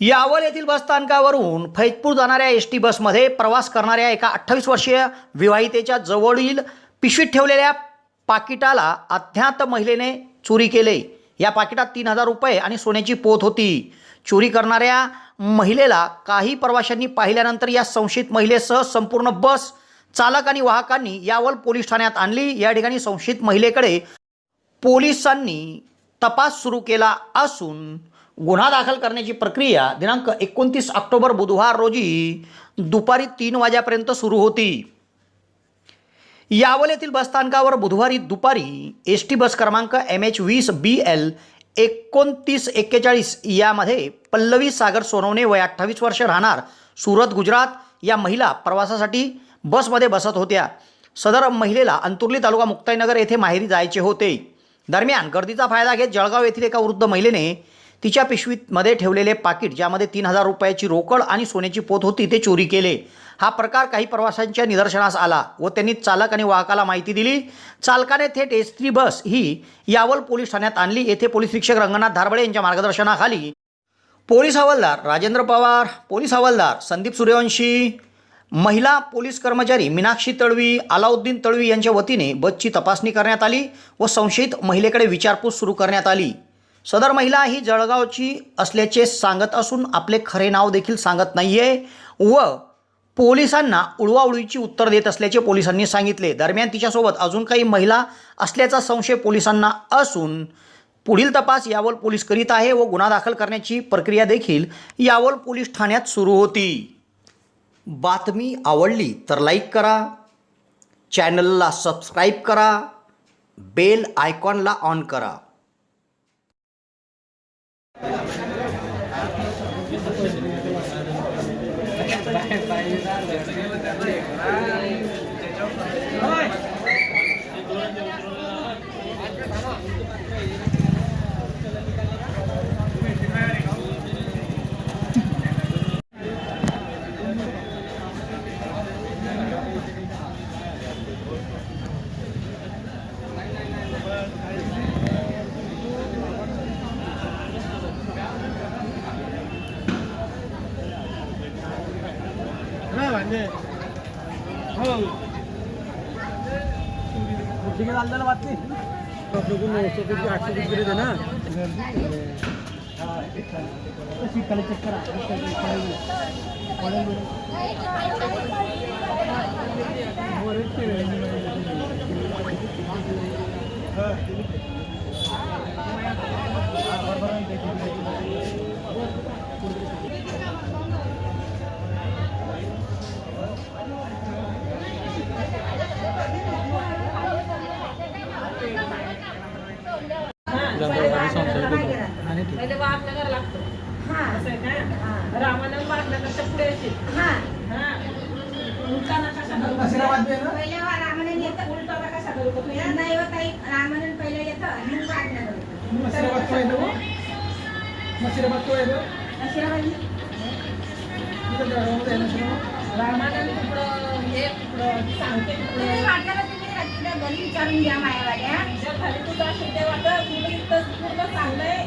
यावल येथील बसस्थानकावरून फैजपूर जाणाऱ्या S T बसमध्ये प्रवास करणाऱ्या एका अठ्ठावीस वर्षीय विवाहितेच्या जवळील पिशवीत ठेवलेल्या पाकिटाला अज्ञात महिलेने चोरी केले. या पाकिटात तीन हजार रुपये आणि सोन्याची पोत होती. चोरी करणाऱ्या महिलेला काही प्रवाशांनी पाहिल्यानंतर या संशयित महिलेसह संपूर्ण बस चालक आणि वाहकांनी यावल पोलीस ठाण्यात आणली. या ठिकाणी संशयित महिलेकडे पोलिसांनी तपास सुरू केला असून गुन्हा दाखल करण्याची प्रक्रिया दिनांक एकोणतीस ऑक्टोबर बुधवार रोजी दुपारी तीन वाजेपर्यंत सुरू होती. यावल येथील बसस्थानकावर बुधवारी दुपारी एस टी बस क्रमांक एम एच वीस बी एल एकोणतीस एक्केचाळीस यामध्ये पल्लवी सागर सोनवणे वय अठ्ठावीस वर्ष राहणार सुरत गुजरात या महिला प्रवासासाठी बसमध्ये बसत होत्या. सदर महिलेला अंतुर्ली तालुका मुक्ताईनगर येथे माहेरी जायचे होते. दरम्यान गर्दीचा फायदा घेत जळगाव येथील एका वृद्ध महिलेने तिच्या पिशवीमध्ये ठेवलेले पाकिट ज्यामध्ये तीन हजार रुपयाची रोकड आणि सोन्याची पोत होती ते चोरी केले. हा प्रकार काही प्रवाशांच्या निदर्शनास आला व त्यांनी चालक आणि वाहकाला माहिती दिली. चालकाने थेट एस थ्री बस ही यावल पोलीस ठाण्यात आणली. येथे पोलीस शिक्षक रंगनाथ धारबळे यांच्या मार्गदर्शनाखाली पोलीस हवालदार राजेंद्र पवार पोलीस हवालदार संदीप सूर्यवंशी महिला पोलीस कर्मचारी मीनाक्षी तळवी अलाउद्दीन तळवी यांच्या वतीने बसची तपासणी करण्यात आली व संशयित महिलेकडे विचारपूस सुरू करण्यात आली. सदर महिला ही जळगावची असल्याचे सांगत असून आपले खरे नाव देखील सांगत नाही आहे व पोलिसांना उडवाउडवीची उत्तर देत असल्याचे पोलिसांनी सांगितले. दरम्यान तिच्यासोबत अजून काही महिला असल्याचा संशय पोलिसांना असून पुढील तपास यावल पोलीस करीत आहे व गुन्हा दाखल करण्याची प्रक्रिया देखील यावल पोलीस ठाण्यात सुरू होती. बातमी आवडली तर लाईक करा चॅनलला सबस्क्राईब करा बेल आयकॉनला ऑन करा. नाही भांडे हो ठीक आहे चालतं ना बातमी आपल्याकडून नऊशे कोटी आठशे कोटी गेले ना शिकायला चेक करा पहिले बा आपल्या घरा लागतो. असं आहे का रामानं पुढे येतील हा. उलटाना कशा करू? पहिल्या वा रामानंद येतं उलटाना तुम्ही? पहिलं येतं आणि मग हे सांगते तुम्ही तर तुम्ही घरी विचारून घ्या मायावाल्या. जर खाली तुझं असेल ते वाटत तुला इथं पूर्ण चांगलंय